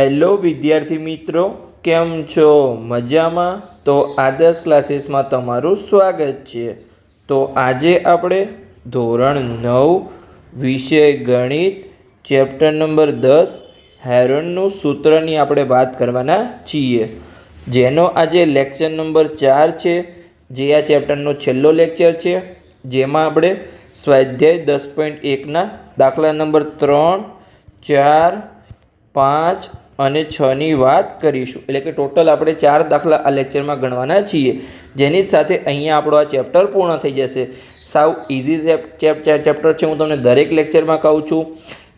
Hello વિદ્યાર્થી મિત્રો. કેમ છો? મજામાં? તો આદર્શ ક્લાસીસમાં તમારું સ્વાગત છે. તો આજે આપણે ધોરણ નવ, વિષય ગણિત, ચેપ્ટર નંબર દસ, હેરોનનું સૂત્રની આપણે વાત કરવાના છીએ. જેનો આજે લેક્ચર નંબર ચાર છે, જે આ ચેપ્ટરનો છેલ્લો લેક્ચર છે, જેમાં આપણે સ્વાધ્યાય દસ પોઈન્ટ એકના દાખલા નંબર ત્રણ, ચાર, પાંચ અને છની વાત કરીશું. એટલે કે ટોટલ આપણે ચાર દાખલા આ લેક્ચરમાં ગણવાના છીએ. જેની સાથે અહીંયા આપણો આ ચેપ્ટર પૂર્ણ થઈ જશે. સાવ ઇઝી ચેપ્ટર છે. હું તમને દરેક લેક્ચરમાં કહું છું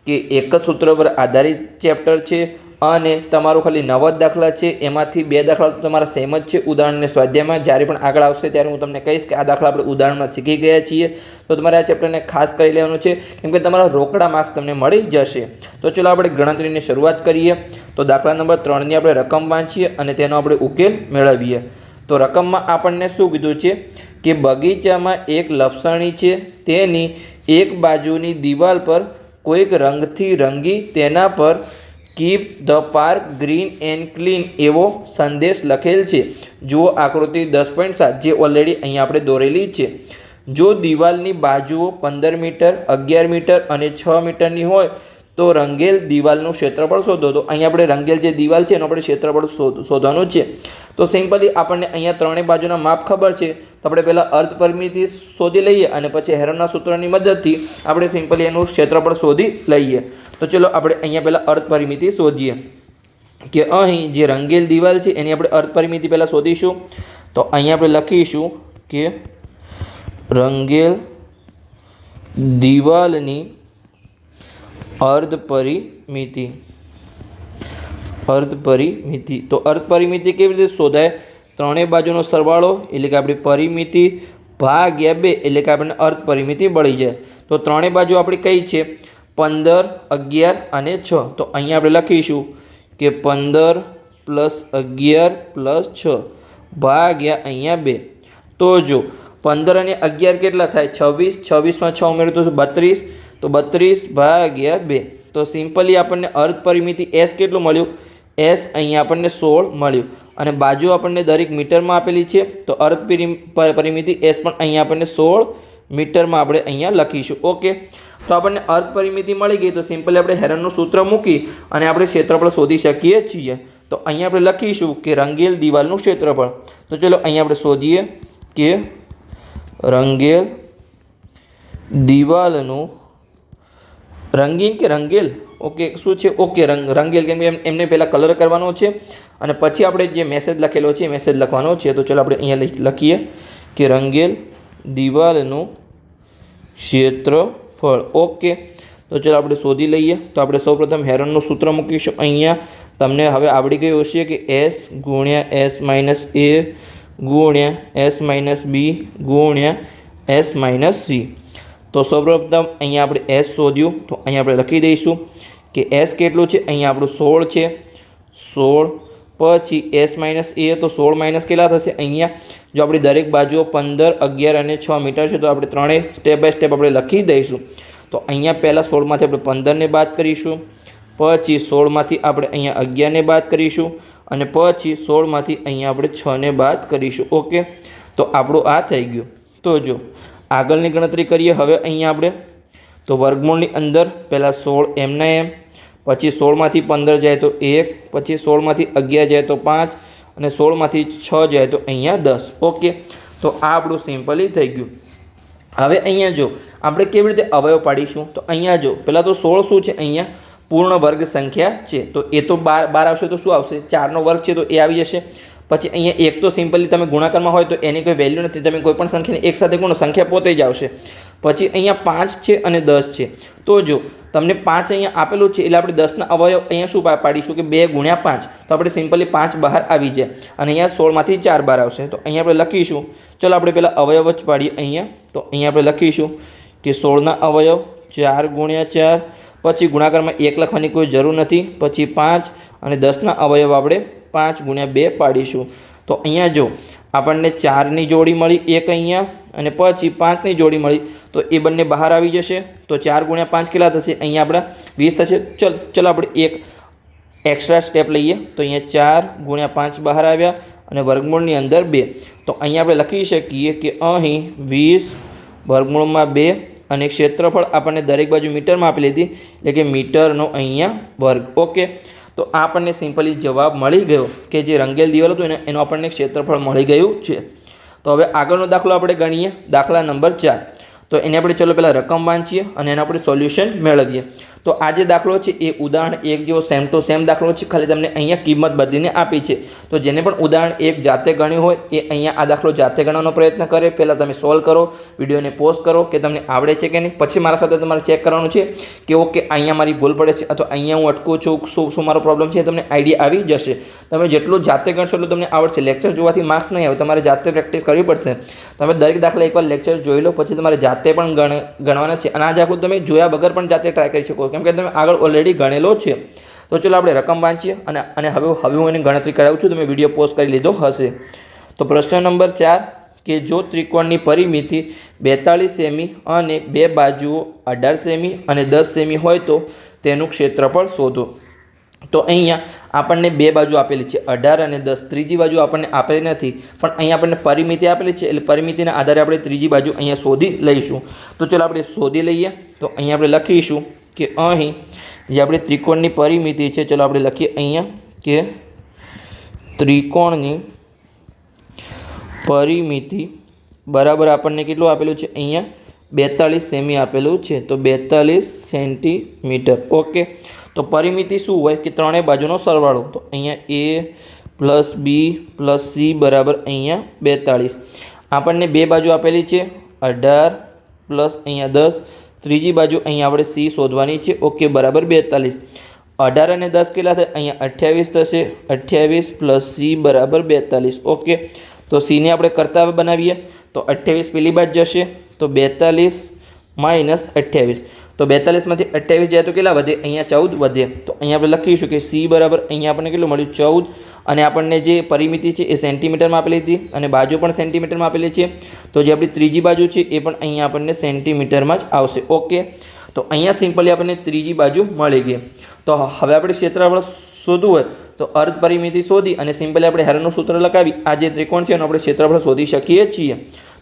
કે એક જ સૂત્ર પર આધારિત ચેપ્ટર છે. અને તમારું ખાલી નવ જ દાખલા છે, એમાંથી બે દાખલા તો તમારા સેમ જ છે ઉદાહરણને સ્વાધ્યાયમાં. જ્યારે પણ આગળ આવશે ત્યારે હું તમને કહીશ કે આ દાખલા આપણે ઉદાહરણમાં શીખી ગયા છીએ. તો તમારે આ ચેપ્ટરને ખાસ કરી લેવાનું છે, કેમ કે તમારા રોકડા માર્ક્સ તમને મળી જશે. તો ચલો આપણે ગણતરીની શરૂઆત કરીએ. તો દાખલા નંબર ત્રણની આપણે રકમ વાંચીએ અને તેનો આપણે ઉકેલ મેળવીએ. તો રકમમાં આપણને શું કીધું છે કે બગીચામાં એક લપસણી છે, તેની એક બાજુની દિવાલ પર કોઈક રંગથી રંગી તેના પર keep the park green and clean એવો સંદેશ લખેલ છે. જુઓ આકૃતિ દસ પોઈન્ટ સાત જે ઓલરેડી અહીંયા આપણે દોરેલી છે. જો દિવાલની બાજુઓ પંદર મીટર, અગિયાર મીટર અને છ મીટરની હોય તો રંગેલ દિવાલનું ક્ષેત્રફળ શોધો. તો અહીંયા આપણે રંગેલ જે દિવાલ છે એનું આપણે ક્ષેત્રફળ શોધ, શોધવાનું છે. તો સિમ્પલી આપણને અહીંયા ત્રણેય બાજુના માપ ખબર છે. તો આપણે પહેલાં અર્ધ પરિમિતિ શોધી લઈએ અને પછી હેરોના સૂત્રની મદદથી આપણે સિમ્પલી એનું ક્ષેત્રફળ શોધી લઈએ. તો ચલો આપણે અહીંયા પહેલાં અર્ધ પરિમિતિ શોધીએ. કે અહીં જે રંગેલ દિવાલ છે એની આપણે અર્ધ પરિમિતિ પહેલાં શોધીશું. તો અહીંયા આપણે લખીશું કે રંગેલ દિવાલની અર્ધ પરિમિતિ અર્ધ પરિમિતિ તો અર્ધ પરિમિતિ કેવી રીતે શોધાય? ત્રણેય બાજુનો સરવાળો એટલે કે આપણી પરિમિતિ ભાગ્યા બે એટલે કે આપણને અર્ધ પરિમિતિ મળી જાય. તો ત્રણેય બાજુ આપણી કઈ છે? પંદર, અગિયાર અને છ. તો અહીંયા આપણે લખીશું કે પંદર પ્લસ અગિયાર પ્લસ છ ભાગ્યા અહીંયા બે. તો જો, પંદર અને અગિયાર કેટલા થાય? છવ્વીસ. છવ્વીસમાં છ ઉમેરું તો બત્રીસ. તો બત્રીસ ભાગ્યા બે. તો સિમ્પલી આપણને અર્ધ પરિમિતિ એસ કેટલું મળ્યું? એસ અહીંયા આપણને સોળ મળ્યું. અને બાજુ આપણને દરેક મીટરમાં આપેલી છે, તો અર્ધ પરિમિતિ એસ પણ અહીંયા આપણને સોળ મીટરમાં આપણે અહીંયા લખીશું. ઓકે? તો આપણને અર્ધ પરિમિતિ મળી ગઈ, તો સિમ્પલી આપણે હેરનનું સૂત્ર મૂકી અને આપણે ક્ષેત્રફળ શોધી શકીએ છીએ. તો અહીંયા આપણે લખીશું કે રંગેલ દિવાલનું ક્ષેત્રફળ. તો ચલો અહીંયા આપણે શોધીએ કે રંગેલ દિવાલનું રંગીન કે રંગેલ? ઓકે, શું છે? ઓકે, રંગ, રંગેલ કેમ કે એમ એમને પહેલાં કલર કરવાનો છે. અને પછી આપણે જે મેસેજ લખેલો છે મેસેજ લખવાનો છે. તો ચલો આપણે અહીંયા લખીએ કે રંગેલ દિવાલનું ક્ષેત્રફળ ઓકે, તો ચલો આપણે શોધી લઈએ. તો આપણે સૌપ્રથમ હેરનનું સૂત્ર મૂકીશું. અહીંયા તમને હવે આવડી ગયું હશે કે એસ ગુણ્યા એસ માઇનસ એ ગુણ્યા એસ માઇનસ બી ગુણ્યા એસ માઇનસ સી તો સૌપ્રથમ અહીંયા આપણે એસ શોધ્યું. તો અહીંયા આપણે લખી દઈશું કે એસ કેટલું છે? અહીંયા આપણું સોળ છે. સોળ પછી એસ માઇનસ એ તો સોળ માઇનસ કેટલા થશે? અહીંયા જો આપણી દરેક બાજુઓ પંદર, અગિયાર અને છ મીટર છે તો આપણે ત્રણેય સ્ટેપ બાય સ્ટેપ આપણે લખી દઈશું. તો અહીંયા પહેલાં સોળમાંથી આપણે પંદરને બાદ કરીશું. પછી સોળમાંથી આપણે અહીંયા અગિયારને બાદ કરીશું. અને પછી સોળમાંથી અહીંયા આપણે છને બાદ કરીશું. ઓકે? તો આપણું આ થઈ ગયું. તો જો આગળની ગણતરી કરીએ. હવે અહીંયા આપણે તો વર્ગમૂળની અંદર પહેલાં સોળ એમના એમ, પછી સોળમાંથી પંદર જાય તો એક, પછી સોળમાંથી અગિયાર જાય તો પાંચ અને સોળમાંથી છ જાય તો અહીંયા દસ. ઓકે? તો આ આપણું સિમ્પલી થઈ ગયું. હવે અહીંયા જો, આપણે કેવી રીતે અવયવ પાડીશું? તો અહીંયા જો, પહેલાં તો સોળ શું છે અહીંયા? પૂર્ણ વર્ગ સંખ્યા છે. તો એ તો બાર બાર આવશે તો શું આવશે? ચારનો વર્ગ છે તો એ આવી જશે. પછી અહીંયા એક તો સિમ્પલી તમે ગુણાકારમાં હોય તો એની કોઈ વેલ્યુ નથી, તમે કોઈ પણ સંખ્યાને એક સાથે ગુણો, સંખ્યા પોતે જ આવશે. પછી અહીંયા પાંચ છે અને દસ છે. તો જો તમને પાંચ અહીંયા આપેલું છે, એટલે આપણે દસના અવયવ અહીંયા શું પાડીશું કે બે ગુણ્યા પાંચ. તો આપણે સિમ્પલી પાંચ બહાર આવી જાય. અને અહીંયા સોળમાંથી ચાર બાર આવશે. તો અહીંયા આપણે લખીશું. ચલો આપણે પહેલાં અવયવ જ પાડીએ અહીંયા. તો અહીંયા આપણે લખીશું કે સોળના અવયવ ચાર ગુણ્યા ચાર. પછી ગુણાકારમાં એક લખવાની કોઈ જરૂર નથી. પછી પાંચ અને દસના અવયવ આપણે પાંચ ગુણ્યા બે પાડીશું. તો અહીંયા જો, આપણને ચારની જોડી મળી એક અહીંયા અને પછી પાંચની જોડી મળી. તો એ બંને બહાર આવી જશે. તો ચાર ગુણ્યા પાંચ કેટલા થશે? અહીંયા આપણા વીસ થશે. ચલ, ચલો આપણે એક એક્સ્ટ્રા સ્ટેપ લઈએ. તો અહીંયા ચાર ગુણ્યા પાંચ બહાર આવ્યા અને વર્ગમૂળની અંદર બે. તો અહીંયા આપણે લખી શકીએ કે અહીં વીસ વર્ગમૂળમાં બે અને ક્ષેત્રફળ આપણને દરેક બાજુ મીટરમાં આપી લીધી. એટલે કે મીટરનો અહીંયા વર્ગ. ઓકે. તો આ આપણને સિમ્પલી જવાબ મળી ગયો કે જે રંગેલ દિવાલ હતું એને એનું આપણને ક્ષેત્રફળ મળી ગયું છે. તો હવે આગળનો દાખલો આપણે ગણીએ. દાખલા નંબર ચાર. તો એને આપણે ચલો પહેલાં રકમ વાંચીએ અને એના આપણે સોલ્યુશન મેળવીએ. તો આ જે દાખલો છે એ ઉદાહરણ એક જેવો સેમ ટુ સેમ દાખલો છે, ખાલી તમને અહીંયા કિંમત બદલીને આપી છે. તો જેને પણ ઉદાહરણ એક જાતે ગણ્યું હોય, એ અહીંયા આ દાખલો જાતે ગણવાનો પ્રયત્ન કરે. પહેલાં તમે સોલ્વ કરો, વિડીયોને પોસ્ટ કરો કે તમને આવડે છે કે નહીં. પછી મારા સાથે તમારે ચેક કરવાનું છે કે ઓકે, અહીંયા મારી ભૂલ પડે છે અથવા અહીંયા હું અટકું છું, શું શું મારો પ્રોબ્લેમ છે તમને આઈડિયા આવી જશે. તમે જેટલું જાતે ગણશો એટલું તમને આવડશે. લેક્ચર જોવાથી માર્ક્સ નહીં આવે. તમારે જાતે પ્રેક્ટિસ કરવી પડશે. તમે દરેક દાખલા એકવાર લેક્ચર જોઈ લો, પછી તમારે જાતે પણ ગણ, ગણવાના છે. અને આ દાખલો તમે જોયા વગર પણ જાતે ટ્રાય કરી શકો. કેમ કે તમે આગળ ઓલરેડી ગણેલો છે. તો ચલો આપણે રકમ વાંચીએ અને અને હવે હવે હું એની ગણતરી કરાવું છું. તમે વીડિયો પોસ્ટ કરી લીધો હશે. તો પ્રશ્ન નંબર ચાર, કે જો ત્રિકોણની પરિમિતિ બેતાળીસ સેમી અને બે બાજુઓ અઢાર સેમી અને દસ સેમી હોય તો તેનું ક્ષેત્રફળ શોધો. તો અહીંયા આપણને બે બાજુ આપેલી છે. અઢાર અને દસ. ત્રીજી બાજુ આપણને આપેલી નથી, પણ અહીંયા આપણને પરિમિતિ આપેલી છે, એટલે પરિમિતિના આધારે આપણે ત્રીજી બાજુ અહીંયા શોધી લઈશું. તો ચલો આપણે શોધી લઈએ. તો અહીંયા આપણે લખીશું કે અહીં જે આપણે ત્રિકોણની પરિમિતિ છે, ચલો આપણે લખીએ અહીંયા કે ત્રિકોણની પરિમિતિ બરાબર આપણને કેટલું આપેલું છે? અહીંયા બેતાળીસ સેમી આપેલું છે. તો બેતાળીસ સેન્ટીમીટર. ઓકે. તો પરિમિતિ શું હોય કે ત્રણેય બાજુનો સરવાળો? તો અહીંયા A plus B plus C બરાબર અહીંયા બેતાળીસ. આપણને બે બાજુ આપેલી છે, અઢાર પ્લસ અહીંયા દસ. ત્રીજી બાજુ અહીંયા આપણે સી શોધવાની છે ઓકે બરાબર બેતાલીસ અઢાર અને દસ કેટલા થાય? અહીંયા અઠ્યાવીસ થશે. અઠ્યાવીસ પ્લસ સી બરાબર બેતાલીસ ઓકે તો સીને આપણે કરતા બનાવીએ. તો અઠ્યાવીસ પેલી બાજ જશે, તો બેતાલીસ માઇનસ અઠ્યાવીસ. તો બેતાલીસમાંથી અઠ્યાવીસ જાય તો કેટલા વધે? અહીંયા ચૌદ વધે. તો અહીંયા આપણે લખીશું કે સી બરાબર અહીંયા આપણને કેટલું મળ્યું? ચૌદ. અને આપણને જે પરિમિતિ છે એ સેન્ટીમીટરમાં આપેલી હતી અને બાજુ પણ સેન્ટીમીટરમાં આપેલી છે. તો જે આપણી ત્રીજી બાજુ છે એ પણ અહીંયા આપણને સેન્ટીમીટરમાં જ આવશે. ઓકે તો અહીંયા સિમ્પલી આપણને ત્રીજી બાજુ મળી ગઈ. તો હવે આપણે ક્ષેત્રફળ શોધવું હોય તો અર્ધ પરિમિતિ શોધી અને સિમ્પલી આપણે હેરનું સૂત્ર લગાવી આ જે ત્રિકોણ છે એનું આપણે ક્ષેત્રફળ શોધી શકીએ છીએ.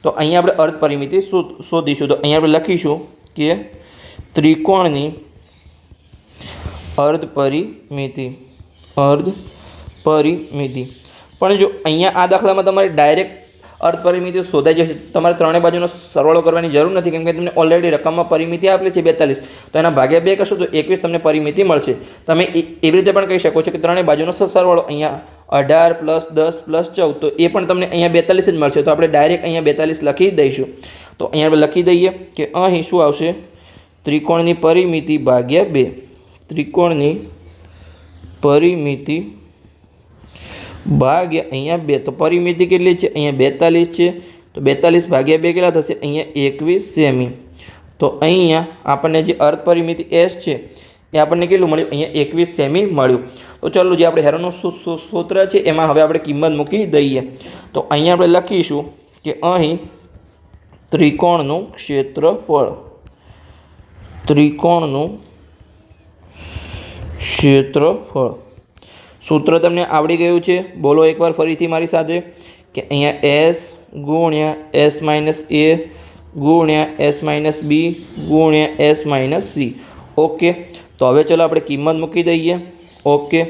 તો અહીંયા આપણે અર્ધ પરિમિતિ શોધીશું. તો અહીંયા આપણે લખીશું કે ત્રિકોણની અર્ધ પરિમિતિ અર્ધ પરિમિતિ. પણ જો અહીંયા આ દાખલામાં તમારે ડાયરેક્ટ અર્ધ પરિમિતિ શોધાઈ જશે, તમારે ત્રણેય બાજુનો સરવાળો કરવાની જરૂર નથી, કેમ કે તમને ઓલરેડી રકમમાં પરિમિતિ આપેલી છે બેતાલીસ. તો એના ભાગ્યા બે કરશો તો એકવીસ તમને પરિમિતિ મળશે. તમે એવી રીતે પણ કહી શકો છો કે ત્રણેય બાજુનો સરવાળો અહીંયા અઢાર પ્લસ દસ પ્લસ ચૌદ, તો એ પણ તમને અહીંયા બેતાલીસ જ મળશે. તો આપણે ડાયરેક્ટ અહીંયા બેતાલીસ લખી દઈશું. તો અહીંયા લખી દઈએ કે અહીં શું આવશે? ત્રિકોણની પરિમિતિ ભાગ્યા બે. ત્રિકોણની પરિમિતિ ભાગ્યા અહીંયા બે. તો પરિમિતિ કેટલી છે? અહીંયા બેતાલીસ છે. તો બેતાલીસ ભાગ્યા બે કેટલા થશે? અહીંયા એકવીસ સેમી. તો અહીંયા આપણને જે અર્ધ પરિમિતિ એસ છે, એ આપણને કેટલું મળ્યું? અહીંયા એકવીસ સેમી મળ્યું. તો ચાલો જે આપણે હેરોનું સૂત્ર છે, એમાં હવે આપણે કિંમત મૂકી દઈએ. તો અહીંયા આપણે લખીશું કે અહીં ત્રિકોણનું ક્ષેત્રફળ ત્રિકોણનું ક્ષેત્રફળ. સૂત્ર તમને આવડી ગયું છે? બોલો એકવાર ફરીથી મારી સાથે કે અહીંયા એસ ગુણ્યા એસ માઇનસ એ ગુણ્યા એસ માઇનસ બી ગુણ્યા એસ માઇનસ સી ઓકે તો હવે ચલો આપણે કિંમત મૂકી દઈએ. ઓકે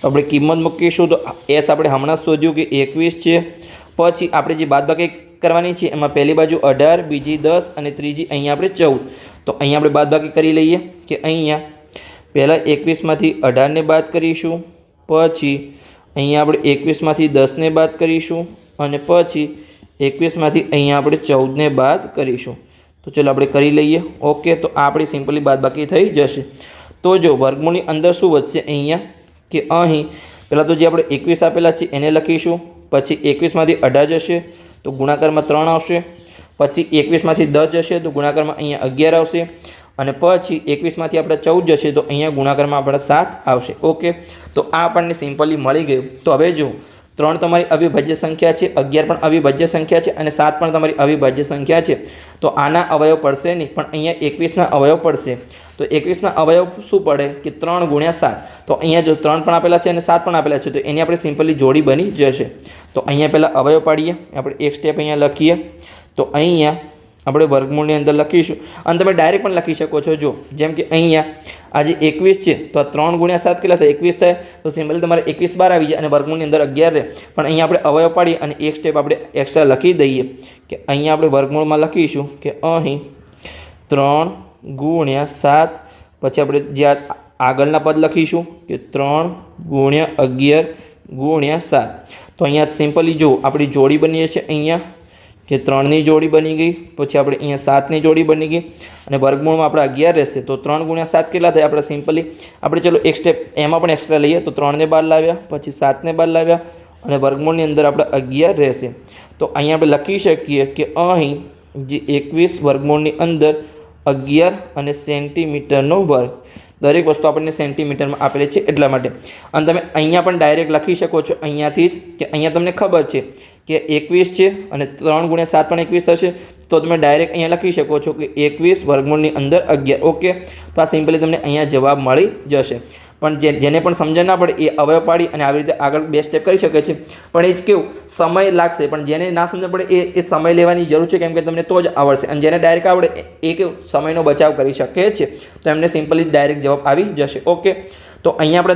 તો આપણે કિંમત મૂકીશું તો એસ આપણે હમણાં શોધ્યું કે એકવીસ છે. પછી આપણે જે બાદબાકી કરવાની છે, એમાં પહેલી બાજુ અઢાર, બીજી દસ અને ત્રીજી અહીંયા આપણે ચૌદ. તો અહીંયા આપણે બાદબાકી કરી લઈએ કે અહીંયા પહેલાં એકવીસમાંથી અઢારને બાદ કરીશું, પછી અહીંયા આપણે એકવીસમાંથી દસને બાદ કરીશું અને પછી એકવીસમાંથી અહીંયા આપણે ચૌદને બાદ કરીશું. તો ચલો આપણે કરી લઈએ. ઓકે તો આપણી સિમ્પલી બાદબાકી થઈ જશે. તો જો વર્ગમૂળની અંદર શું વધશે અહીંયા? કે અહીં પહેલાં તો જે આપણે એકવીસ આપેલા છે, એને લખીશું. પછી એકવીસમાંથી અઢાર જશે, તો ગુણાકારમાં ત્રણ આવશે. પછી એકવીસમાંથી દસ જશે, તો ગુણાકારમાં અહીંયા અગિયાર આવશે. અને પછી એકવીસમાંથી આપણે ચૌદ જશે, તો અહીંયા ગુણાકારમાં આપણે સાત આવશે. ઓકે તો આ આપણને સિમ્પલી મળી ગયું. તો હવે જો ત્રણ તમારી અવિભાજ્ય સંખ્યા છે, અગિયાર પણ અવિભાજ્ય સંખ્યા છે, અને સાત પણ તમારી અવિભાજ્ય સંખ્યા છે. તો આના અવયવ પડશે નહીં, પણ અહીંયા એકવીસના અવયવ પડશે. તો એકવીસના અવયવ શું પડે? કે ત્રણ ગુણ્યા સાત. તો અહીંયા જો ત્રણ પણ આપેલા છે અને સાત પણ આપેલા છે, તો એની આપણે સિમ્પલી જોડી બની જશે. તો અહીંયા પહેલાં અવયવ પાડીએ, આપણે એક સ્ટેપ અહીંયા લખીએ. તો અહીંયા આપણે વર્ગમૂળની અંદર લખીશું. અને તમે ડાયરેક્ટ પણ લખી શકો છો. જો જેમ કે અહીંયા આજે એકવીસ છે, તો આ ત્રણ ગુણ્યા સાત કેટલા થાય? એકવીસ થાય. તો સિમ્પલી તમારે એકવીસ બાર આવી જાય અને વર્ગમૂળની અંદર અગિયાર રહે. પણ અહીંયા આપણે અવયવ પાડીએ અને એક સ્ટેપ આપણે એક્સ્ટ્રા લખી દઈએ કે અહીંયા આપણે વર્ગમૂળમાં લખીશું કે અહીં ત્રણ ગુણ્યા સાત. પછી આપણે જે આગળના પદ લખીશું કે ત્રણ ગુણ્યા અગિયાર ગુણ્યા સાત. તો અહીંયા સિમ્પલી જો આપણી જોડી બની છે અહીંયા. કે ત્રણની જોડી બની ગઈ, પછી આપણે અહીંયા સાતની જોડી બની ગઈ, અને વર્ગમૂળમાં આપણે અગિયાર રહેશે. તો ત્રણ ગુણ્યા સાત કેટલા થાય? આપણે સિમ્પલી, આપણે ચલો એક સ્ટેપ એમાં પણ એક્સ્ટ્રા લઈએ. તો ત્રણને બાર લાવ્યા, પછી સાતને બાર લાવ્યા, અને વર્ગમૂળની અંદર આપણે અગિયાર રહેશે. તો અહીંયા આપણે લખી શકીએ કે અહીં જે એકવીસ વર્ગમૂળની અંદર અગિયાર અને સેન્ટીમીટરનો વર્ગ. દરેક વસ્તુ આપણને સેન્ટીમીટરમાં આપેલી છે એટલા માટે. અને તમે અહીંયા પણ ડાયરેક્ટ લખી શકો છો અહીંયાથી જ કે અહીંયા તમને ખબર છે કે એકવીસ છે અને ત્રણ ગુણ્યા સાત પણ એકવીસ થશે. તો તમે ડાયરેક્ટ અહીંયા લખી શકો છો કે એકવીસ વર્ગમૂળની અંદર અગિયાર. ઓકે તો આ સિમ્પલી તમને અહીંયા જવાબ મળી જશે. પણ જે, જેને પણ સમજણ ના પડે એ અવયવ પાડી અને આવી રીતે આગળ બે સ્ટેપ કરી શકે છે. પણ એ જ કેવું, સમય લાગશે, પણ જેને ના સમજણ પડે એ એ સમય લેવાની જરૂર છે, કેમ કે તમને તો જ આવડશે. અને જેને ડાયરેક્ટ આવડે એ કેવું, સમયનો બચાવ કરી શકે છે. તો એમને સિમ્પલી ડાયરેક્ટ જવાબ આવી જશે. ઓકે તો અહીંયા આપણે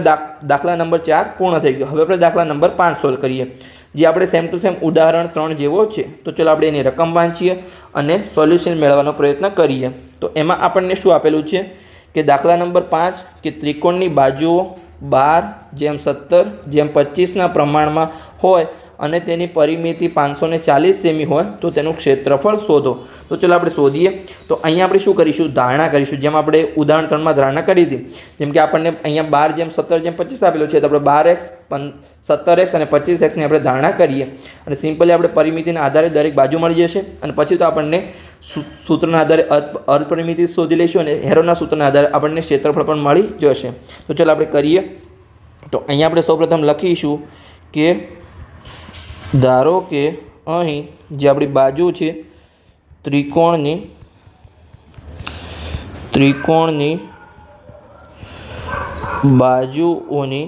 દાખલા નંબર ચાર પૂર્ણ થઈ ગયો. હવે આપણે દાખલા નંબર પાંચ સોલ્વ કરીએ. જે આપણે સેમ ટુ સેમ ઉદાહરણ ત્રણ જેવો છે. તો ચલો આપણે એની રકમ વાંચીએ અને સોલ્યુશન મેળવવાનો પ્રયત્ન કરીએ. તો એમાં આપણને શું આપેલું છે? કે દાખલા નંબર પાંચ કે ત્રિકોણની બાજુઓ બાર જેમ સત્તર જેમ પચીસના પ્રમાણમાં હોય અને તેની પરિમિતિ પાંચસો ને ચાલીસ સેમી હોય, તો તેનું ક્ષેત્રફળ શોધો. તો ચલો આપણે શોધીએ. તો અહીંયા આપણે શું કરીશું? ધારણા કરીશું. જેમ આપણે ઉદાહરણ ત્રણમાં ધારણા કરી હતી, જેમ કે આપણને અહીંયા બાર જેમ સત્તર જેમ પચીસ આપેલું છે, તો આપણે બાર એક્સ સત્તર એક્સ અને પચીસ એક્સની આપણે ધારણા કરીએ. અને સિમ્પલી આપણે પરિમિતિના આધારે દરેક બાજુ મળી જશે. અને પછી તો આપણને સૂત્રના આધારે અ- અપરિમિતિ શોધી લઈશું અને હેરોના સૂત્રના આધારે આપણને ક્ષેત્રફળ પણ મળી જશે. તો ચલો આપણે કરીએ. તો અહીંયા આપણે સૌપ્રથમ લખીશું કે ધારો કે અહીં જે આપણી બાજુ છે, ત્રિકોણની ત્રિકોણની બાજુઓની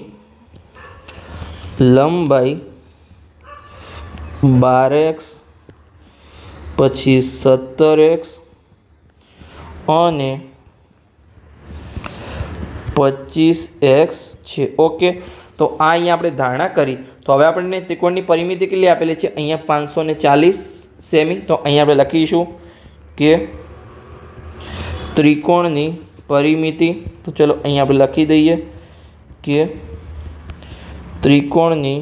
લંબાઈ બાર એક્સ, પછી સત્તર એક્સ અને પચીસ એક્સ છે. ઓકે, તો આ અહીંયા આપણે ધારણા કરી. તો હવે આપણને ત્રિકોણની પરિમિતિ કેટલી આપેલી છે? અહીંયા પાંચસો ચાલીસ સેમી. તો અહીંયા આપણે લખીશું કે ત્રિકોણની પરિમિતિ, તો ચલો અહીંયા આપણે લખી દઈએ કે ત્રિકોણની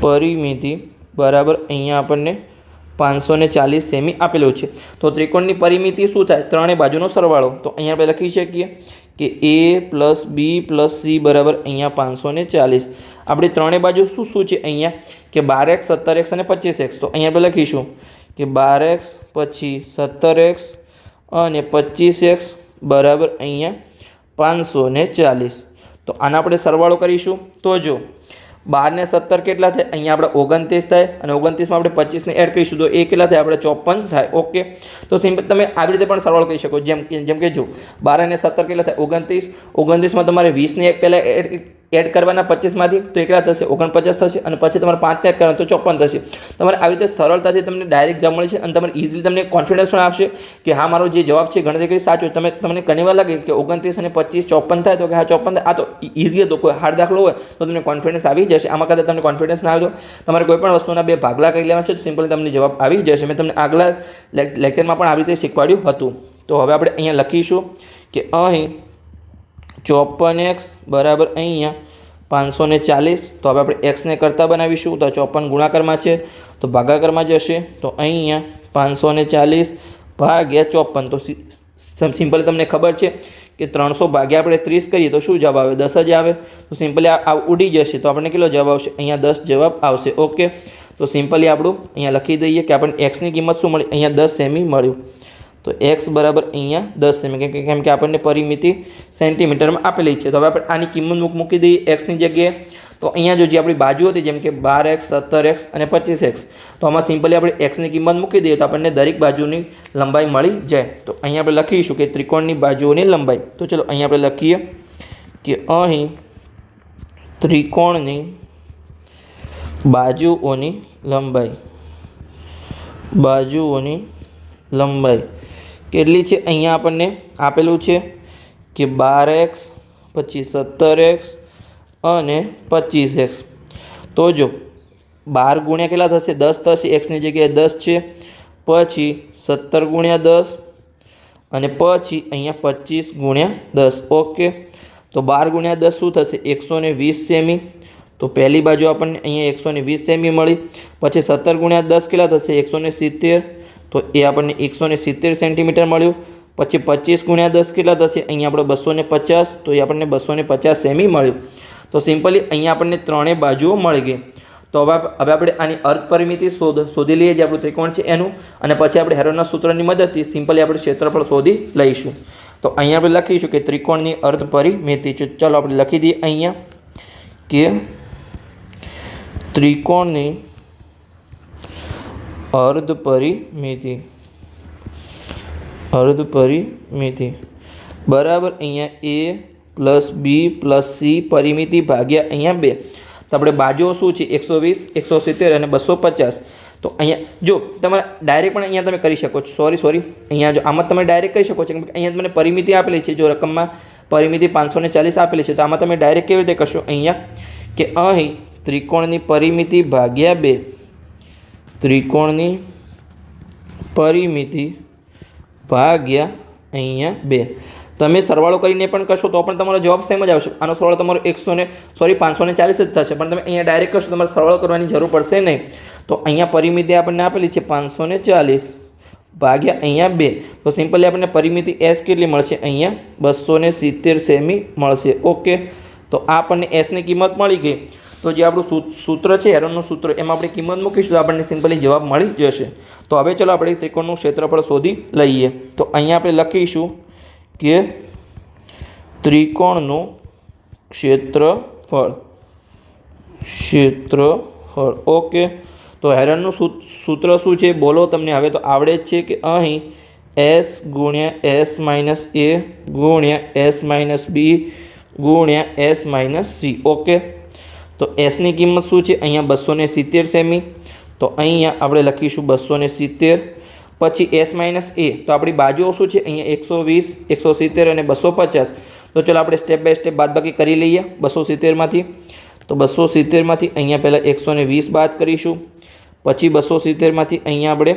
પરિમિતિ બરાબર અહીંયા આપણને પાંચસો ને ચાલીસ સેમી આપેલું છે. તો ત્રિકોણની પરિમિતિ શું થાય? ત્રણેય બાજુનો સરવાળો. તો અહીંયા આપણે લખી શકીએ કે A plus B plus C બરાબર અહીંયા પાંચસો ને ચાલીસ. આપણી ત્રણેય બાજુ શું શું છે અહીંયા? કે બાર એક્સ, સત્તર એક્સ અને પચીસ એક્સ. તો અહીંયા આપણે લખીશું કે બાર એક્સ પછી સત્તર એક્સ અને પચીસ એક્સ બરાબર અહીંયા પાંચસો ને ચાલીસ. તો આના આપણે સરવાળો કરીશું. તો જો બાર ને સત્તર કેટલા થાય? અહીંયા આપણે ઓગણત્રીસ થાય અને ઓગણત્રીસમાં આપણે પચીસને એડ કરીશું તો એ કેટલા થાય? આપણે ચોપન થાય. ઓકે. તો સિમ્પલ તમે આવી રીતે પણ સરવાળો કરી શકો. જેમ જેમ કે જો બાર અને સત્તર કેટલા થાય? ઓગણત્રીસ. ઓગણત્રીસમાં તમારે વીસને પહેલાં એડ એડ કરવાના પચીસમાંથી, તો એકલા થશે, ઓગણપચાસ થશે અને પછી તમારે પાંચને એડ કરવાના તો ચોપન થશે. તમારે આવી રીતે સરળતાથી તમને ડાયરેક્ટ જવાબ મળે છે અને તમારે ઇઝીલી તમને કોન્ફિડન્સ પણ આપશે કે હા, મારો જે જવાબ છે ગણતરી કરી સાચો તમે, તમને ઘણી વાર લાગે કે ઓગણત્રીસ અને પચીસ ચોપન થાય તો કે હા, ચોપન આ તો ઇઝી હતો. કોઈ હાર્ડ દાખલો હોય તો તમને કોન્ફિડન્સ આવી જશે. આમાં કદાચ તમને કોન્ફિડન્સ ના આવ્યો તમારે કોઈ પણ વસ્તુના બે ભાગલા કરી લેવા છે. સિમ્પલ તમને જવાબ આવી જશે. મેં તમને આગલા લેક્ચરમાં પણ આવી રીતે શીખવાડ્યું હતું. તો હવે આપણે અહીંયા લખીશું કે અહીં ચોપન એક્સ બરાબર અહીંયા પાંચસો ને ચાલીસ. તો હવે આપણે એક્સને કરતાં બનાવીશું. તો ચોપન ગુણાકારમાં છે. તો ભાગાકારમાં જશે. તો અહીંયા પાંચસો ને ચાલીસ ભાગ્યા ચોપન. તો સિમ્પલ તમને ખબર છે કે ત્રણસો ભાગ્યા આપણે ત્રીસ કરીએ તો શું જવાબ આવે? દસ જ આવે. તો સિમ્પલી આ ઉડી જશે. તો આપણને કેટલો જવાબ આવશે? અહીંયા દસ જવાબ આવશે. ઓકે? તો સિમ્પલી આપણું અહીંયા લખી દઈએ કે આપણને એક્સની કિંમત શું મળી? અહીંયા દસ સેમી મળ્યું. તો એક્સ બરાબર અહીંયા દસ સેમી કેમ કે આપણને પરિમિતિ સેન્ટીમીટરમાં આપેલી છે. તો હવે આપણે આની કિંમત મૂકી દઈએ એક્સની જગ્યાએ. તો અહીંયા જો જે આપણી બાજુ હતી, જેમ કે બાર એક્સ, સત્તર એક્સ અને પચીસ એક્સ, તો આમાં સિમ્પલી આપણે એક્સની કિંમત મૂકી દઈએ તો આપણને દરેક બાજુની લંબાઈ મળી જાય. તો અહીંયા આપણે લખીશું કે ત્રિકોણની બાજુઓની લંબાઈ. તો ચલો અહીંયા આપણે લખીએ કે અહીં ત્રિકોણની બાજુઓની લંબાઈ. બાજુઓની લંબાઈ. કેટલી છે? અહીંયા આપણને આપેલું છે કે બાર એક્સ પછી સત્તર એક્સ અને પચીસ એક્સ. તો જો, બાર ગુણ્યા કેટલા થશે? દસ થશે. એક્સની જગ્યાએ દસ છે. પછી સત્તર ગુણ્યા દસ અને પછી અહીંયા પચીસ ગુણ્યા દસ. ઓકે. તો બાર ગુણ્યા દસ શું થશે? એકસો વીસ સેમી. તો પહેલી બાજુ આપણને અહીંયા એકસો ને વીસ સેમી મળી. પછી સત્તર ગુણ્યા દસ કેટલા થશે? એકસો સિત્તેર. તો એ આપણને એકસો ને સિત્તેર સેન્ટીમીટર મળ્યું. પછી પચીસ ગુણ્યા દસ કેટલા થશે અહીંયા આપણે બસો ને પચાસ, તો એ આપણને બસો ને પચાસ સેમી મળ્યું. તો સિમ્પલી અહીંયા આપણને ત્રણેય બાજુઓ મળી ગઈ. તો હવે હવે આપણે આની અર્થ પરિમિતિ શોધ, શોધી લઈએ જે આપણું ત્રિકોણ છે એનું, અને પછી આપણે હેરોના સૂત્રની મદદથી સિમ્પલી આપણે ક્ષેત્રફળ શોધી લઈશું. તો અહીંયા આપણે લખીશું કે ત્રિકોણની અર્થ પરિમિતિ ચાલો આપણે લખી દઈએ અહીંયા કે ત્રિકોણની અર્ધ પરિમિતિ. અર્ધ પરિમિતિ. બરાબર અહીંયા A plus B plus C પરિમિતિ ભાગ્યા અહીંયા બે. તો આપણે બાજુઓ શું છે? એકસો વીસ, એકસો સિત્તેર અને બસો પચાસ. તો અહીંયા જો તમારે ડાયરેક્ટ પણ અહીંયા તમે કરી શકો છો. સોરી સોરી અહીંયા જો આમાં તમે ડાયરેક્ટ કરી શકો છો. કે અહીંયા તમને પરિમિતિ આપેલી છે જો રકમમાં. પરિમિતિ પાંચસો ને ચાલીસ આપેલી છે. તો આમાં તમે ડાયરેક્ટ કેવી રીતે કરશો? અહીંયા કે અહીં ત્રિકોણની પરિમિતિ ભાગ્યા બે. ત્રિકોણની પરિમિતિ ભાગ્યા અહીંયા બે. તમે સરવાળો કરીને પણ કરશો તો પણ તમારો જવાબ સેમ જ આવશે. આનો સરવાળો તમારો એકસો ને સોરી પાંચસો ને ચાલીસ જ થશે. પણ તમે અહીંયા ડાયરેક્ટ કરશો, તમારે સરવાળો કરવાની જરૂર પડશે નહીં. તો અહીંયા પરિમિતિ આપણને આપેલી છે પાંચસો ને ચાલીસ ભાગ્યા અહીંયા બે. તો સિમ્પલી આપણને પરિમિતિ એસ કેટલી મળશે? અહીંયા બસો ને સિત્તેર સેમી મળશે. ઓકે? તો આપણને એસની કિંમત મળી ગઈ. તો જે આપણું સૂત્ર છે, એરોનનું સૂત્ર, એમાં આપણે કિંમત મૂકીશું, તો આપણને સિમ્પલી જવાબ મળી જશે. તો હવે ચલો આપણે ત્રિકોણનું ક્ષેત્રફળ શોધી લઈએ. તો અહીંયા આપણે લખીશું કે ત્રિકોણનું ક્ષેત્રફળ ક્ષેત્રફળ. ઓકે. તો હેરનનું સૂત્ર શું છે? બોલો તમને હવે તો આવડે જ છે કે અહીં એસ ગુણ્યા એસ માઇનસ એ ગુણ્યા એસ માઇનસ બી ગુણ્યા એસ માઇનસ સી. ઓકે. તો એસની કિંમત શું છે? અહીંયા બસો ને સિત્તેર સેમી. તો અહીંયા આપણે લખીશું બસો ને સિત્તેર. પછી એસ માઇનસ એ તો આપણી બાજુઓ શું છે? અહીંયા એકસો વીસ, એકસો સિત્તેર અને બસો પચાસ. તો ચલો આપણે સ્ટેપ બાય સ્ટેપ બાદબાકી કરી લઈએ બસો સિત્તેરમાંથી. તો બસો સિત્તેરમાંથી અહીંયા પહેલાં એકસો ને વીસ બાદ કરીશું. પછી બસો સિત્તેરમાંથી અહીંયા આપણે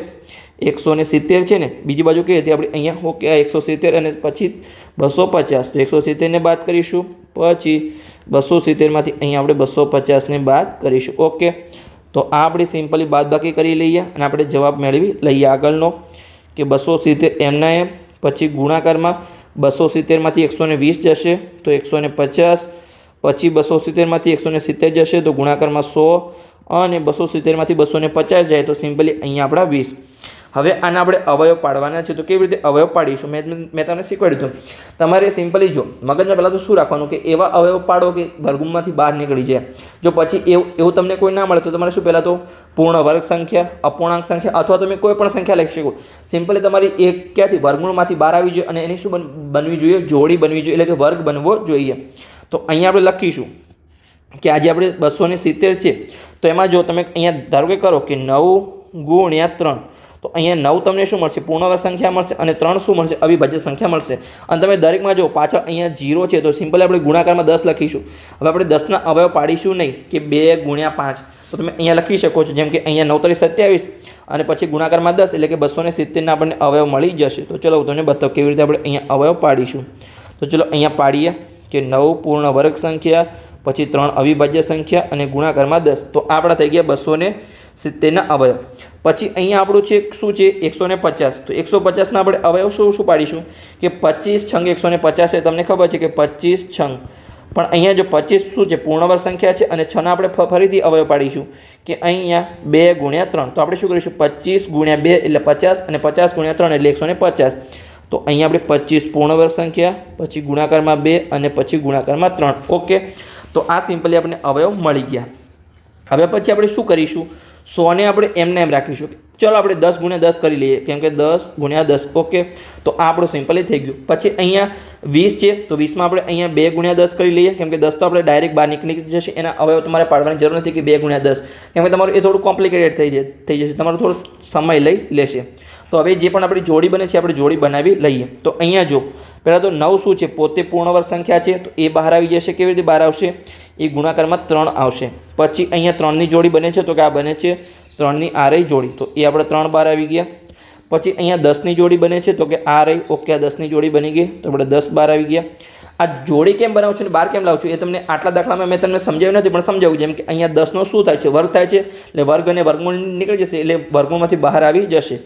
એકસો ને સિત્તેર છે ને, બીજી બાજુ કહીએ તે આપણે અહીંયા ઓકે આ એકસો સિત્તેર અને પછી બસો પચાસ. તો એકસો સિત્તેરને બાદ કરીશું, પછી બસો સિત્તેરમાંથી અહીંયા આપણે બસો પચાસને બાદ કરીશું. ઓકે? તો આ આપણે સિમ્પલી બાદબાકી કરી લઈએ અને આપણે જવાબ મેળવી લઈએ આગળનો, કે બસો સિત્તેર એમના એમ, પછી ગુણાકારમાં બસો સિત્તેરમાંથી એકસો ને વીસ જશે, તો એકસો ને પચાસ, પછી બસો સિત્તેરમાંથી એકસો ને સિત્તેર જશે, તો ગુણાકારમાં સો, અને બસો સિત્તેરમાંથી બસો ને પચાસ જાય, તો સિમ્પલી અહીંયા આપણા વીસ. હવે આના આપણે અવયવ પાડવાના છે, તો કેવી રીતે અવયવ પાડીશું? મેં મેં તમને શીખવાડ્યું હતું તમારે સિમ્પલી જો મગજમાં પહેલાં તો શું રાખવાનું? કે એવા અવયવ પાડો કે વર્ગમાંથી બહાર નીકળી જાય. જો પછી એવું એવું તમને કોઈ ના મળે, તો તમારે શું પહેલાં તો પૂર્ણ વર્ગ સંખ્યા, અપૂર્ણાંક સંખ્યા અથવા તમે કોઈ પણ સંખ્યા લખી શકો. સિમ્પલી તમારી એક ક્યાંથી? વર્ગમૂળમાંથી બહાર આવી જોઈએ અને એની શું બનવી જોઈએ? જોડી બનવી જોઈએ, એટલે કે વર્ગ બનવો જોઈએ. તો અહીંયા આપણે લખીશું કે આજે આપણે બસો સિત્તેર છે. તો એમાં જો તમે અહીંયા ધારો કે કરો કે નવ ગુણ્યા ત્રણ. તો અહીંયા નવ તમને શું મળશે? પૂર્ણવર્ગ સંખ્યા મળશે અને ત્રણ શું મળશે? અવિભાજ્ય સંખ્યા મળશે. અને તમે દરેકમાં જો પાછળ અહીંયા જીરો છે, તો સિમ્પલી આપણે ગુણાકારમાં દસ લખીશું. હવે આપણે દસના અવયવ પાડીશું નહીં, કે બે ગુણ્યા પાંચ. તો તમે અહીંયા લખી શકો છો, જેમ કે અહીંયા નવ તરી સત્યાવીસ અને પછી ગુણાકારમાં દસ, એટલે કે બસો ને સિત્તેરના આપણને અવયવ મળી જશે. તો ચલો, હું તમને બતાવ કેવી રીતે આપણે અહીંયા અવયવ પાડીશું. તો ચલો, અહીંયા પાડીએ કે નવ પૂર્ણ વર્ગ સંખ્યા, પછી ત્રણ અવિભાજ્ય સંખ્યા અને ગુણાકારમાં દસ. તો આપણા થઈ ગયા બસો ને સિત્તેરના અવયવ. પછી અહીંયા આપણું છે શું છે? એકસો ને પચાસ. તો એકસો પચાસના આપણે અવયવ શું શું પાડીશું? કે પચીસ છંગ એકસો ને પચાસ એ તમને ખબર છે કે પચીસ છંગ. પણ અહીંયા જો પચીસ શું છે? પૂર્ણવર્ગ સંખ્યા છે અને છના આપણે ફરીથી અવયવ પાડીશું કે અહીંયા બે ગુણ્યા ત્રણ. તો આપણે શું કરીશું? પચીસ ગુણ્યા બે એટલે પચાસ અને પચાસ ગુણ્યા ત્રણ એટલે એકસો ને પચાસ. તો અહીંયા આપણે પચીસ પૂર્ણવર્ગ સંખ્યા, પછી ગુણાકારમાં બે અને પછી ગુણાકારમાં ત્રણ. ઓકે? તો આ સિમ્પલી આપણને અવયવ મળી ગયા. હવે પછી આપણે શું કરીશું? સોને આપણે એમને એમ રાખીશું ચલો આપણે દસ ગુણ્યા દસ કરી લઈએ, કેમ કે દસ ગુણ્યા દસ ઓકે તો આ આપણું સિમ્પલી થઈ ગયું. પછી અહીંયા વીસ છે, તો વીસમાં આપણે અહીંયા બે ગુણ્યા દસ કરી લઈએ, કેમ કે દસ તો આપણે ડાયરેક્ટ બહાર નીકળી જશે, એના અવયવ તમારે પાડવાની જરૂર નથી કે બે ગુણ્યા દસ. કેમ કે તમારું એ થોડું કોમ્પ્લિકેટેડ થઈ જાય, થઈ જશે, તમારો થોડો સમય લઈ લેશે. તો હવે જે પણ આપણી જોડી બને છે, આપણે જોડી બનાવી લઈએ. તો અહીંયા જો, પહેલાં તો નવ શું છે? પોતે પૂર્ણવર્ગ સંખ્યા છે, તો એ બહાર આવી જશે, કેવી રીતે બહાર આવશે? એ ગુણાકારમાં ત્રણ આવશે. પછી અહીંયા ત્રણની જોડી બને છે, તો કે આ બને છે ત્રણની આ રહી જોડી. તો એ આપણે ત્રણ બાર આવી ગયા. પછી અહીંયા દસની જોડી બને છે, તો કે આ રહી ઓકે, આ દસની જોડી બની ગઈ. તો આપણે દસ બાર આવી ગયા. આ જોડી કેમ બનાવું છું અને બાર કેમ લાવું છું એ તમને આટલા દાખલામાં મેં તમને સમજાવ્યું નથી, પણ સમજાવું જેમ કે અહીંયા દસનો શું થાય છે? વર્ગ થાય છે, એટલે વર્ગ અને વર્ગમૂળ નીકળી જશે, એટલે વર્ગમૂળમાંથી બહાર આવી જશે.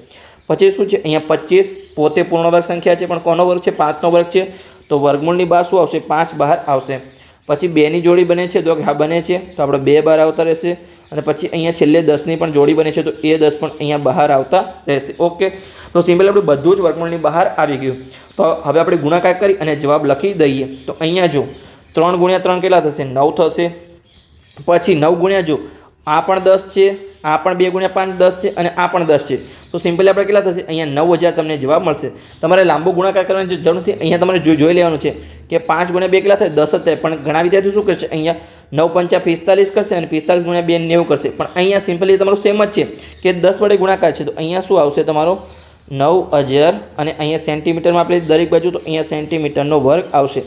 પછી શું છે? અહીંયા પચીસ, પોતે પૂર્ણ વર્ગ સંખ્યા છે, પણ કોનો વર્ગ છે? પાંચનો વર્ગ છે. તો વર્ગમૂળની બહાર શું આવશે? પાંચ બહાર આવશે. પછી બેની જોડી બને છે. તો હા બને છે. તો આપણે બે બહાર આવતા રહેશે. અને પછી અહીંયા છેલ્લે દસની પણ જોડી બને છે. તો એ દસ પણ અહીંયા બહાર આવતા રહેશે. ઓકે? તો સિમ્પલ આપણું બધું જ વર્ગમૂળની બહાર આવી ગયું. તો હવે આપણે ગુણાકાર કરી અને જવાબ લખી દઈએ. તો અહીંયા જો ત્રણ ગુણ્યા ત્રણ કેટલા થશે? નવ થશે. પછી નવ ગુણ્યા જો આ પણ દસ છે. આ પણ બે ગુણ્યા પાંચ દસ છે અને આ પણ દસ છે. તો સિમ્પલી આપણે કેટલા થશે? અહીંયા નવ હજાર તમને જવાબ મળશે. તમારે લાંબો ગુણાકાર કરવાની જરૂર નથી, અહીંયા તમારે જોઈ લેવાનું છે કે પાંચ ગુણ્યા બે કેટલા થાય? દસ જ થાય. પણ ઘણા વિદ્યાર્થીઓ શું કરશે? અહીંયા નવ પંચા પિસ્તાલીસ કરશે અને પિસ્તાલીસ ગુણ્યા બે નેવું કરશે. પણ અહીંયા સિમ્પલી તમારું સેમ જ છે કે દસ વડે ગુણાકાર છે. તો અહીંયા શું આવશે તમારો? નવ હજાર અને અહીંયા સેન્ટીમીટરમાં આપણે દરેક બાજુ તો અહીંયા સેન્ટીમીટરનો વર્ગ આવશે.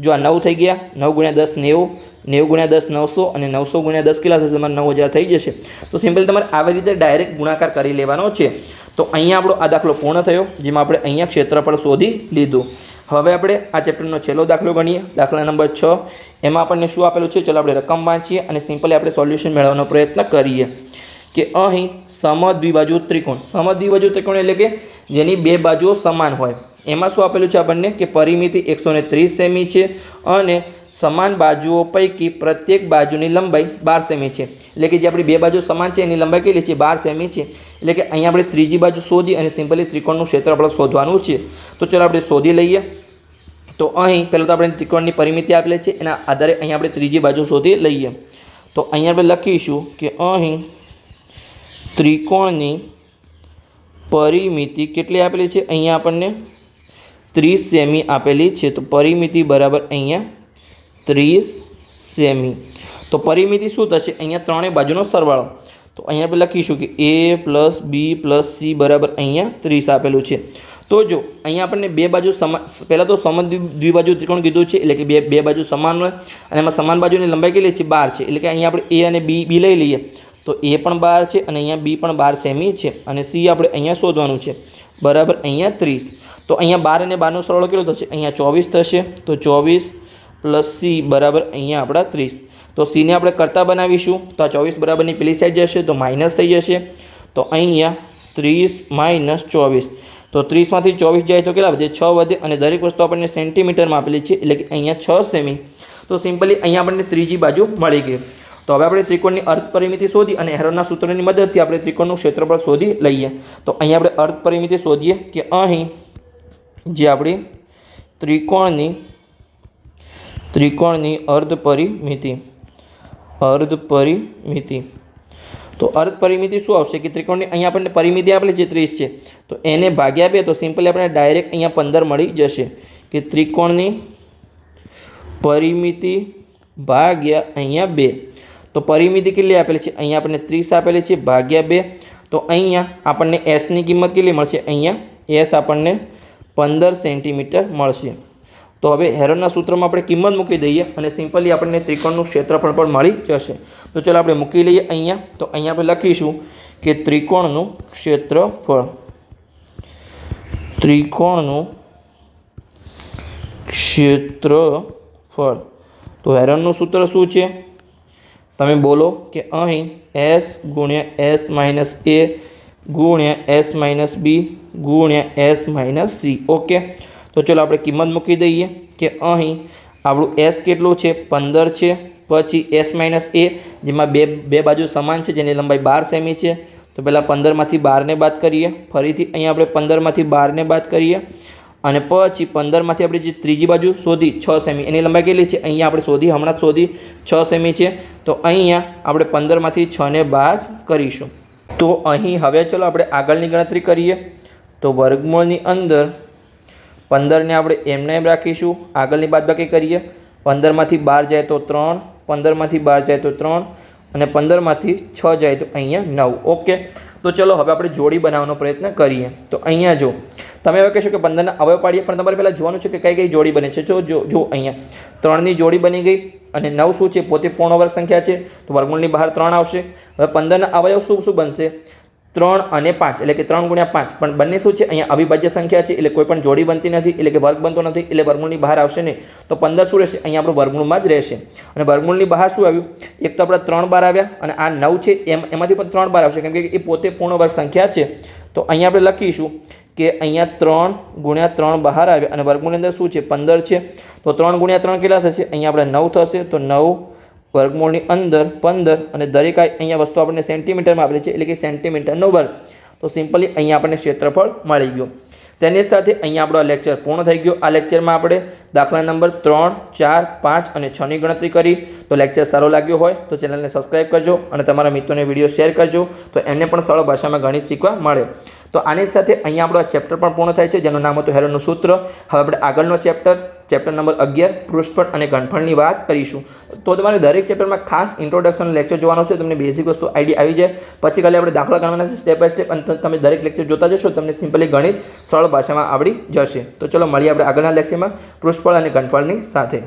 જો આ નવ થઈ ગયા, નવ ગુણ્યા દસ નેવું નેવું ગુણ્યા દસ નવસો અને નવસો ગુણ્યા દસ કેટલા થશે? તમારે નવ હજાર થઈ જશે. તો સિમ્પલ તમારે આવી રીતે ડાયરેક્ટ ગુણાકાર કરી લેવાનો છે. તો અહીંયા આપણો આ દાખલો પૂર્ણ થયો, જેમાં આપણે અહીંયા ક્ષેત્રફળ શોધી લીધું. હવે આપણે આ ચેપ્ટરનો છેલ્લો દાખલો ગણીએ. દાખલા નંબર છ. એમાં આપણને શું આપેલું છે? ચલો આપણે રકમ વાંચીએ અને સિમ્પલી આપણે સોલ્યુશન મેળવવાનો પ્રયત્ન કરીએ. કે અહીં સમદ્વિબાજુ ત્રિકોણ. સમદ્વિબાજુ ત્રિકોણ એટલે કે જેની બે બાજુઓ સમાન હોય. એમાં શું આપેલું છે આપણને કે પરિમિતિ એકસો ત્રીસ સેમી છે અને સમાન બાજુઓ પૈકી પ્રત્યેક બાજુની લંબાઈ બાર સેમી છે. એટલે કે જે આપણી બે બાજુ સમાન છે, એની લંબાઈ કેટલી છે? બાર સેમી છે. એટલે કે અહીંયા આપણે ત્રીજી બાજુ શોધી અને સિમ્પલી ત્રિકોણનું ક્ષેત્ર આપણે શોધવાનું છે. તો ચલો આપણે શોધી લઈએ. તો અહીં પહેલાં તો આપણે ત્રિકોણની પરિમિતિ આપેલી છે, એના આધારે અહીંયા આપણે ત્રીજી બાજુ શોધી લઈએ. તો અહીંયા આપણે લખીશું કે અહીં ત્રિકોણની પરિમિતિ કેટલી આપેલી છે? અહીંયા આપણને ત્રીસ સેમી આપેલી છે. તો પરિમિતિ બરાબર અહીંયા ત્રીસ સેમી. તો પરિમિતિ શું થશે? અહીંયા ત્રણેય બાજુનો સરવાળો. તો અહીંયા આપણે લખીશું કે A plus B plus C બરાબર અહીંયા ત્રીસ આપેલું છે. તો જો, અહીંયા આપણને બે બાજુ સમા, પહેલાં તો સમ દ્વિબાજુ ત્રિકોણ કીધું છે, એટલે કે બે બે બાજુ સમાન હોય, અને એમાં સમાન બાજુની લંબાઈ કેટલી છે? બાર છે. એટલે કે અહીંયા આપણે એ અને બી બી લઈ લઈએ. તો એ પણ બાર છે અને અહીંયા બી પણ બાર સેમી છે. અને સી આપણે અહીંયા શોધવાનું છે. બરાબર અહીંયા ત્રીસ. તો અહીંયા બાર અને બારનો સરવાળો કેટલો થશે? અહીંયા ચોવીસ થશે. તો ચોવીસ પ્લસ સી બરાબર અહીંયા આપણા ત્રીસ. તો સીને આપણે કરતાં બનાવીશું. તો આ ચોવીસ બરાબરની પેલી સાઈડ જશે, તો માઇનસ થઈ જશે. તો અહીંયા ત્રીસ માઇનસ ચોવીસ. તો ત્રીસમાંથી ચોવીસ જાય તો કેટલા વધે? છ વધે. અને દરેક વસ્તુ આપણને સેન્ટીમીટરમાં આપેલી છે, એટલે કે અહીંયા છ સેમી. તો સિમ્પલી અહીંયા આપણને ત્રીજી બાજુ મળી ગઈ. તો હવે આપણે ત્રિકોણની અર્થ પરિમિતિ શોધી અને હેરોના સૂત્રની મદદથી આપણે ત્રિકોણનું ક્ષેત્રફળ શોધી લઈએ. તો અહીંયા આપણે અર્થ પરિમિતિ શોધીએ કે અહીં જે આપણી ત્રિકોણની ત્રિકોણની અર્ધ પરિમિતિ અર્ધ પરિમિતિ તો અર્ધ પરિમિતિ શું આવશે કે ત્રિકોણની અહીંયા આપણને પરિમિતિ આપેલી છે ત્રીસ છે. તો એને ભાગ્યા બે તો સિમ્પલી આપણે ડાયરેક્ટ અહીંયા પંદર મળી જશે કે ત્રિકોણની પરિમિતિ ભાગ્યા અહીંયા બે. તો પરિમિતિ કેટલી આપેલી છે? અહીંયા આપણને ત્રીસ આપેલી છે, ભાગ્યા બે. તો અહીંયા આપણને એસની કિંમત કેટલી મળશે? અહીંયા એસ આપણને પંદર સેન્ટીમીટર મળશે. તો હવે હેરોનના સૂત્રમાં આપણે કિંમત મૂકી દઈએ અને સિમ્પલી આપણને ત્રિકોણનું ક્ષેત્રફળ પણ મળી જશે. તો ચાલો આપણે મૂકી લઈએ અહીંયા. તો અહીંયા આપણે લખીશું કે ત્રિકોણનું ક્ષેત્રફળ. ત્રિકોણનું ક્ષેત્રફળ. તો હેરોનનું સૂત્ર શું છે? તમે બોલો કે અહીં એસ ગુણ્યા એસ માઇનસ એ ગુણ્યા એસ માઇનસ બી ગુણ્યા એસ માઇનસ સી. ઓકે? તો ચલો આપણે કિંમત મૂકી દઈએ કે અહીં આપણું એસ કેટલું છે? પંદર છે. પછી એસ માઇનસ એ, જેમાં બે બે બાજુ સમાન છે, જેની લંબાઈ બાર સેમી છે. તો પહેલાં પંદરમાંથી બારને બાદ કરીએ. ફરીથી અહીંયા આપણે પંદરમાંથી બારને બાદ કરીએ. અને પછી પંદરમાંથી આપણે જે ત્રીજી બાજુ શોધી, છ સેમી. એની લંબાઈ કેટલી છે? અહીંયા આપણે શોધી, હમણાં શોધી, છ સેમી છે. તો અહીંયા આપણે પંદરમાંથી છને બાદ કરીશું. તો અહીં હવે ચલો આપણે આગળની ગણતરી કરીએ. તો વર્ગમૂળની અંદર પંદરને આપણે એમને એમ રાખીશું. આગળની બાદબાકી કરીએ. પંદરમાંથી બાર જાય તો ત્રણ, પંદરમાંથી બાર જાય તો ત્રણ અને પંદરમાંથી છ જાય તો અહીંયા નવ. ઓકે? તો ચલો, હવે આપણે જોડી બનાવવાનો પ્રયત્ન કરીએ. તો અહીંયા જો, તમે હવે કહેશો કે પંદરના અવયવ પાડીએ, પણ તમારે પહેલાં જોવાનું છે કે કઈ કઈ જોડી બને છે. જો જો જો અહીંયા. ત્રણની જોડી બની ગઈ અને નવ શું છે? પોતે પૂર્ણ વર્ગ સંખ્યા છે. તો વર્ગમૂળની બહાર ત્રણ આવશે. હવે પંદરના અવયવ શું શું બનશે? ત્રણ અને પાંચ, એટલે કે ત્રણ ગુણ્યા પાંચ. પણ બંને શું છે? અહીંયા અવિભાજ્ય સંખ્યા છે, એટલે કોઈ પણ જોડી બનતી નથી, એટલે કે વર્ગ બનતો નથી, એટલે વર્ગમૂળની બહાર આવશે નહીં. તો પંદર શું રહેશે? અહીંયા આપણું વર્ગમૂળમાં જ રહેશે. અને વર્ગમૂળની બહાર શું આવ્યું? એક તો આપણે ત્રણ બાર આવ્યા, અને આ નવ છે, એમ, એમાંથી પણ ત્રણ બાર આવશે. કેમ કે એ પોતે પૂર્ણ વર્ગ સંખ્યા છે. તો અહીંયા આપણે લખીશું કે અહીંયા ત્રણ ગુણ્યા ત્રણ બહાર આવ્યા, અને વર્ગમૂળની અંદર શું છે? પંદર છે. તો ત્રણ ગુણ્યા ત્રણ કેટલા થશે? અહીંયા આપણે નવ થશે. તો નવ વર્ગમૂળની અંદર પંદર અને દરેક અહીંયા વસ્તુ આપણને સેન્ટીમીટરમાં આપેલી છે, એટલે કે સેન્ટીમીટરનો વર્ગ. તો સિમ્પલી અહીંયા આપણને ક્ષેત્રફળ મળી ગયું. તેની સાથે અહીંયા આપણો લેક્ચર પૂર્ણ થઈ ગયો. આ લેક્ચરમાં આપણે દાખલા નંબર ત્રણ, ચાર, પાંચ અને છની ગણતરી કરી. તો લેક્ચર સારો લાગ્યો હોય તો ચેનલને સબસ્ક્રાઈબ કરજો અને તમારા મિત્રોને વીડિયો શેર કરજો. તો એમને પણ સરળ ભાષામાં ગણિત શીખવા મળે. તો આની સાથે અહીંયા આપણો ચેપ્ટર પણ પૂર્ણ થાય છે, જેનું નામ હતું હેરોનું સૂત્ર. હવે આપણે આગળનો ચેપ્ટર ચેપ્ટર નંબર અગિયાર પૃષ્ઠફળ અને ગંઠણની વાત કરીશું. તો તમારે દરેક ચેપ્ટરમાં ખાસ ઇન્ટ્રોડક્શન લેક્ચર જોવાનો છે. તમને બેઝિક વસ્તુ આઈડિયા આવી જાય. પછી ખાલી આપણે દાખલા ગણવાના છે સ્ટેપ બાય સ્ટેપ અને તમે દરેક લેક્ચર જોતા જશો, તમને સિમ્પલી ગણિત સરળ ભાષામાં આવડી જશે. તો ચલો મળીએ આપણે આગળના લેક્ચરમાં પૃષ્ઠફળ અને ગંઠફળની સાથે.